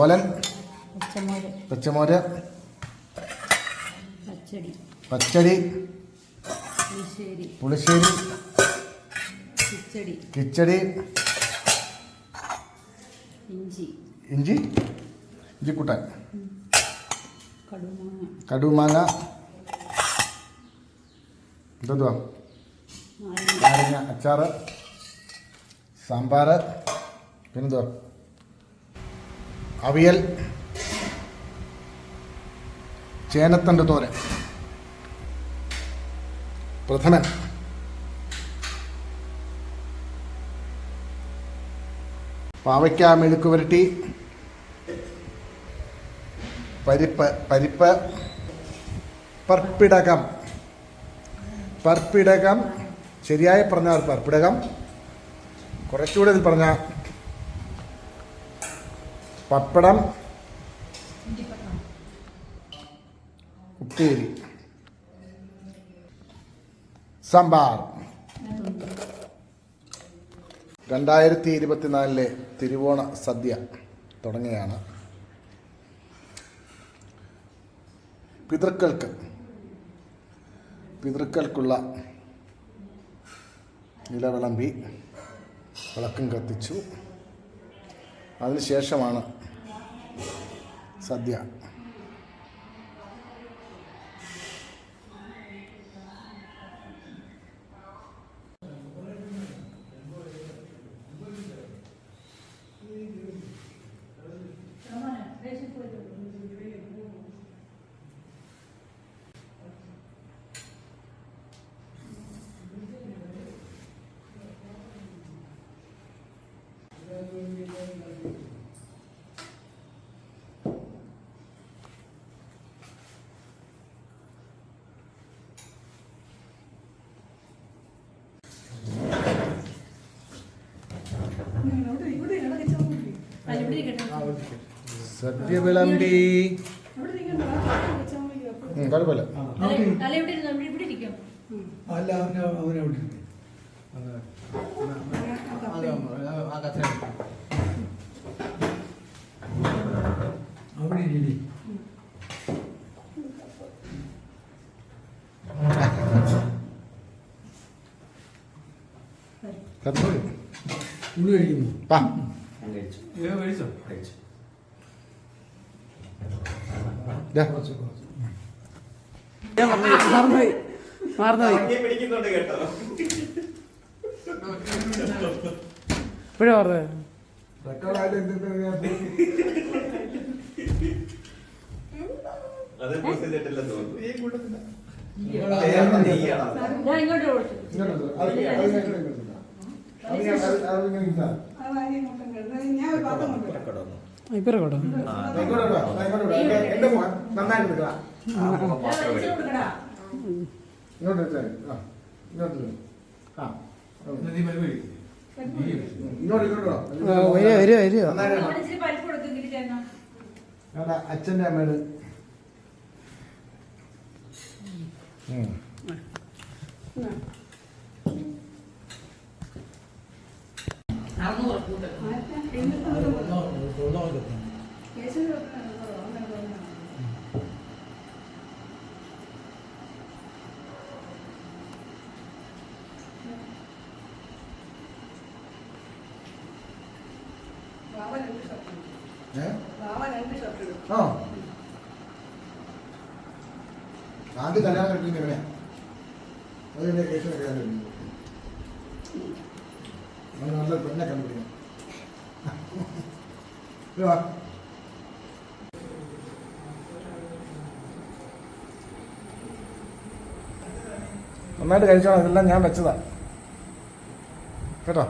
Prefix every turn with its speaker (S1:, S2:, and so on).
S1: ഓലൻ
S2: പച്ചമോര്. പച്ചടി. പുളിശ്ശേരി. കിച്ചടി. ഇഞ്ചി.
S1: ഇഞ്ചി. ഇഞ്ചിക്കുട്ടൻ.
S2: കടുമാങ്ങ. നാരങ്ങ.
S1: നാരങ്ങ അച്ചാറ് സാമ്പാർ പിന്നെന്തുവാ? അവിയൽ ചേനത്തണ്ട് തോരൻ പ്രഥമൻ പാവയ്ക്ക മെഴുക്ക് പുരട്ടി പരിപ്പ് പരിപ്പ് പർപ്പിടകം പർപ്പിടകം ശരിയായി പറഞ്ഞാൽ പർപ്പിടകം കുറച്ചുകൂടെ ഇതിൽ പറഞ്ഞ പപ്പടം. ഉപ്പേരി. സാമ്പാർ. രണ്ടായിരത്തി ഇരുപത്തിനാലിലെ തിരുവോണ സദ്യ തുടങ്ങിയാണ് പിതൃക്കൾക്ക് പിതൃക്കൾക്കുള്ള നിലവിളമ്പി വിളക്കും കത്തിച്ചു. അതിനുശേഷമാണ് സദ്യ. സദ്യ വിളമ്പി ഉം, കുഴപ്പമില്ല.
S3: അല്ല. അവിടെ ഉള്ളു കഴിക്കുന്നു. കുറച്ച്
S4: മറന്നുപോയി മറന്നുപോയി ഇപ്പോഴും ഓർമ്മ
S1: റെക്കോർഡായിട്ട് എന്തിന്റെ ഇതിനകത്ത്?
S5: അത്
S2: ഞാൻ ഇങ്ങോട്ട് കൊടുത്തു.
S1: ഇങ്ങോട്ട് വരൂ. അത് അത് ഇങ്ങോട്ട് ഇങ്ങോട്ട് ഇങ്ങോട്ട്. അത് ഞാൻ- അത് അത്
S3: 올라가도 돼. 예술로
S1: 하는 걸 하는
S4: 거네.
S1: 마음을
S2: 연구셨고
S1: 어. 나한테
S3: 달라는 걸
S1: 있는 거. കല്യാണം കഴിക്കുന്നത് എങ്ങനെയാ അത് എന്റെ കേസിന് കല്യാണം കഴിക്കുന്നത് അവന് നല്ല പെണ്ണെ കണ്ടുപിടിക്കണം ഇത് വാ. നന്നായിട്ട് കഴിച്ചോളാം ഇതെല്ലാം ഞാൻ വെച്ചതാ കേട്ടോ